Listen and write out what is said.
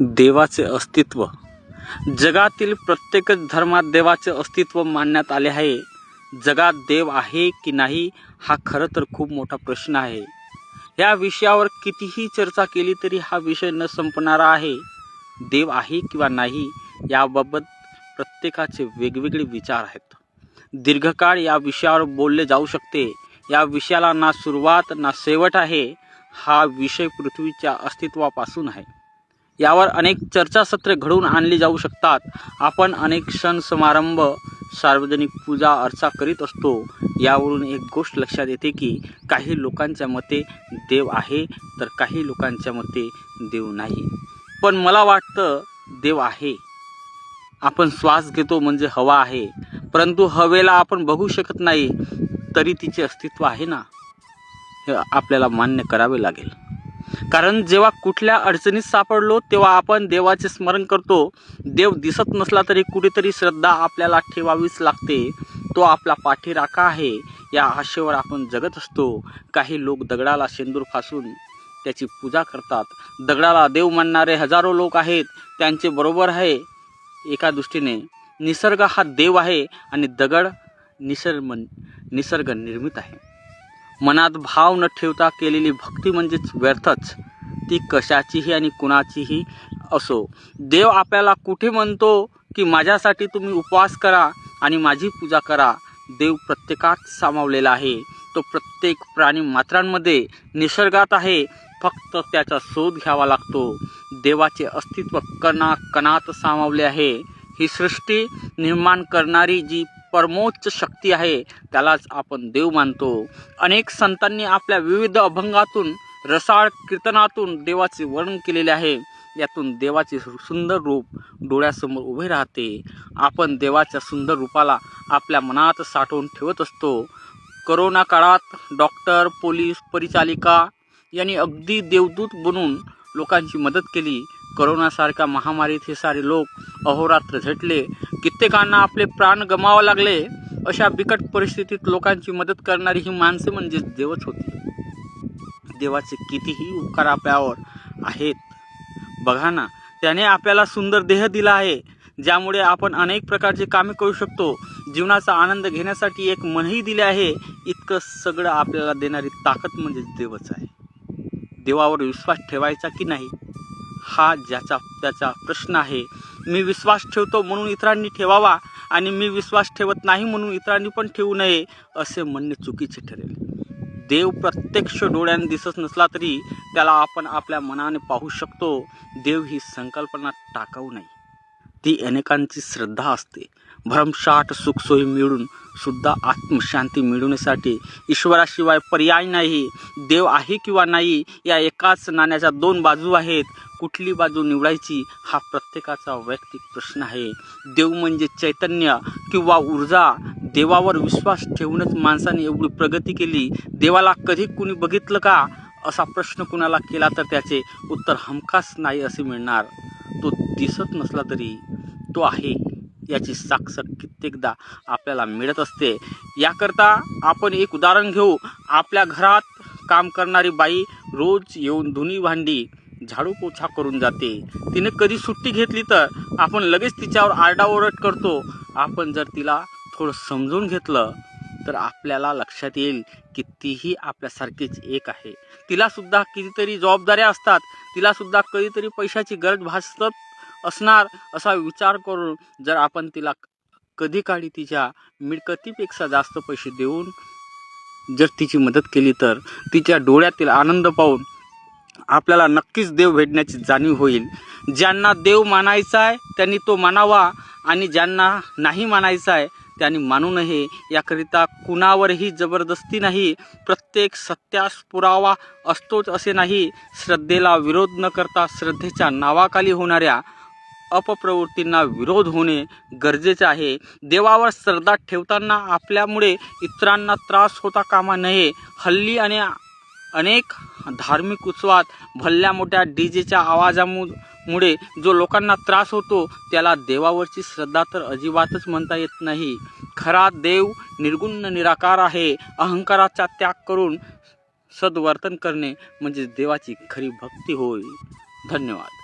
देवाचे अस्तित्व. जगातील प्रत्येकच धर्मात देवाचे अस्तित्व मानण्यात आले आहे. जगात देव आहे की नाही हा खरं तर खूप मोठा प्रश्न आहे. या विषयावर कितीही चर्चा केली तरी हा विषय न संपणारा आहे. देव आहे किंवा नाही याबाबत प्रत्येकाचे वेगवेगळे विचार आहेत. दीर्घकाळ या विषयावर बोलले जाऊ शकते. या विषयाला ना सुरुवात ना शेवट आहे. हा विषय पृथ्वीच्या अस्तित्वापासून आहे. यावर अनेक चर्चासत्रे घडवून आणली जाऊ शकतात. आपण अनेक सण समारंभ सार्वजनिक पूजा अर्चा करीत असतो. यावरून एक गोष्ट लक्षात येते की काही लोकांच्या मते देव आहे तर काही लोकांच्या मते देव नाही. पण मला वाटतं देव आहे. आपण श्वास घेतो म्हणजे हवा आहे. परंतु हवेला आपण बघू शकत नाही तरी तिचे अस्तित्व आहे ना? हे आपल्याला मान्य करावे लागेल. कारण जेव्हा कुठल्या अडचणीत सापडलो तेव्हा आपण देवाचे स्मरण करतो. देव दिसत नसला तरी कुठेतरी श्रद्धा आपल्याला ठेवावीच लागते. तो आपला पाठीराखा आहे. या आशेवर आपण जगत असतो. काही लोक दगडाला शेंदूर फासून त्याची पूजा करतात. दगडाला देव मानणारे हजारो लोक आहेत. त्यांचे बरोबर आहे एका दृष्टीने. निसर्ग हा देव आहे आणि दगड निसर्ग निसर्ग निर्मित आहे. मनात भाव न ठेवता केलेली भक्ती म्हणजेच व्यर्थच. ती कशाचीही आणि कुणाचीही असो. देव आपल्याला कुठे म्हणतो की माझ्यासाठी तुम्ही उपवास करा आणि माझी पूजा करा. देव प्रत्येकात सामावलेला आहे. तो प्रत्येक प्राणी मात्रांमध्ये निसर्गात आहे. फक्त त्याचा शोध घ्यावा लागतो. देवाचे अस्तित्व कणा कणात सामावले आहे. ही सृष्टी निर्माण करणारी जी परमोच्च शक्ती आहे त्यालाच आपण देव मानतो. अनेक संतांनी आपल्या विविध अभंगातून रसाळ कीर्तनातून देवाचे वर्णन केलेले आहे. यातून देवाचे सुंदर रूप डोळ्यासमोर उभे राहते. आपण देवाच्या सुंदर रूपाला आपल्या मनात साठवून ठेवत असतो. करोना काळात डॉक्टर पोलीस परिचालिका यांनी अगदी देवदूत बनून लोकांची मदत केली. करोनासारख्या महामारीत हे सारे लोक अहोरात्र झटले. कित्येकांना आपले प्राण गमावे लागले. अशा बिकट परिस्थितीत लोकांची मदत करणारी ही माणसे म्हणजेच देवच होती. देवाचे कितीही उपकार आपल्यावर आहेत. बघा ना त्याने आपल्याला सुंदर देह दिला आहे ज्यामुळे आपण अनेक प्रकारचे कामे करू शकतो. जीवनाचा आनंद घेण्यासाठी एक मनही दिले आहे. इतकं सगळं आपल्याला देणारी ताकद म्हणजे देवच आहे. देवावर विश्वास ठेवायचा की नाही? हा ज्याचा त्याचा प्रश्न आहे. मी विश्वास ठेवतो म्हणून इतरांनी ठेवावा आणि मी विश्वास ठेवत नाही म्हणून इतरांनी पण ठेवू नये असे म्हणणे चुकीचे ठरेल. देव प्रत्यक्ष डोळ्याने दिसत नसला तरी त्याला आपण आपल्या मनाने पाहू शकतो देव ही संकल्पना टाकाऊ नाही ती अनेकांची श्रद्धा असते. भरमसाठ सुखसोयी मिळून सुद्धा आत्मशांती मिळवण्यासाठी ईश्वराशिवाय पर्याय नाही. देव आहे किंवा नाही या एकाच नाण्याच्या दोन बाजू आहेत. कुठली बाजू निवडायची हा प्रत्येकाचा वैयक्तिक प्रश्न आहे. देव म्हणजे चैतन्य किंवा ऊर्जा. देवावर विश्वास ठेवूनच माणसाने एवढी प्रगती केली. देवाला कधी कुणी बघितलं का? असा प्रश्न कुणाला केला तर त्याचे उत्तर हमखास नाही असे मिळणार. तो दिसत नसला तरी तो आहे याची साक्ष कित्येकदा आपल्याला मिळत असते. याकरता आपण एक उदाहरण घेऊ. आपल्या घरात काम करणारी बाई रोज येऊन धुनी भांडी झाडू पोछा करून जाते. तिने कधी सुट्टी घेतली तर आपण लगेच तिच्यावर आरडाओरड करतो. आपण जर तिला थोडं समजून घेतलं तर आपल्याला लक्षात येईल की तीही आपल्यासारखीच एक आहे. तिलासुद्धा कितीतरी जबाबदाऱ्या असतात. तिलासुद्धा कधीतरी पैशाची गरज भासत असणार असा विचार करून जर आपण तिला कधी काळी तिच्या मिळकतीपेक्षा जास्त पैसे देऊन जर तिची मदत केली तर तिच्या डोळ्यातील आनंद पाहून आपल्याला नक्कीच देव भेटण्याची जाणीव होईल. ज्यांना देव मानायचा आहे त्यांनी तो मानावा आणि ज्यांना नाही मानायचा आहे त्यांनी मानू नये. याकरिता कुणावरही जबरदस्ती नाही प्रत्येक सत्यास पुरावा असतोच असे नाही. श्रद्धेला विरोध न करता श्रद्धेच्या नावाखाली होणाऱ्या अपप्रवृत्तींना विरोध होणे गरजेचे आहे. देवावर श्रद्धा ठेवताना आपल्यामुळे इतरांना त्रास होता कामा नये. हल्ली आणि अनेक धार्मिक उत्सवात भल्ल्या मोठ्या डी जेच्या आवाजामुळे जो लोकांना त्रास होतो त्याला देवावरची श्रद्धा तर अजिबातच म्हणता येत नाही. खरा देव निर्गुण निराकार आहे अहंकाराचा त्याग करून सद्वर्तन करणे म्हणजे देवाची खरी भक्ती होय. धन्यवाद.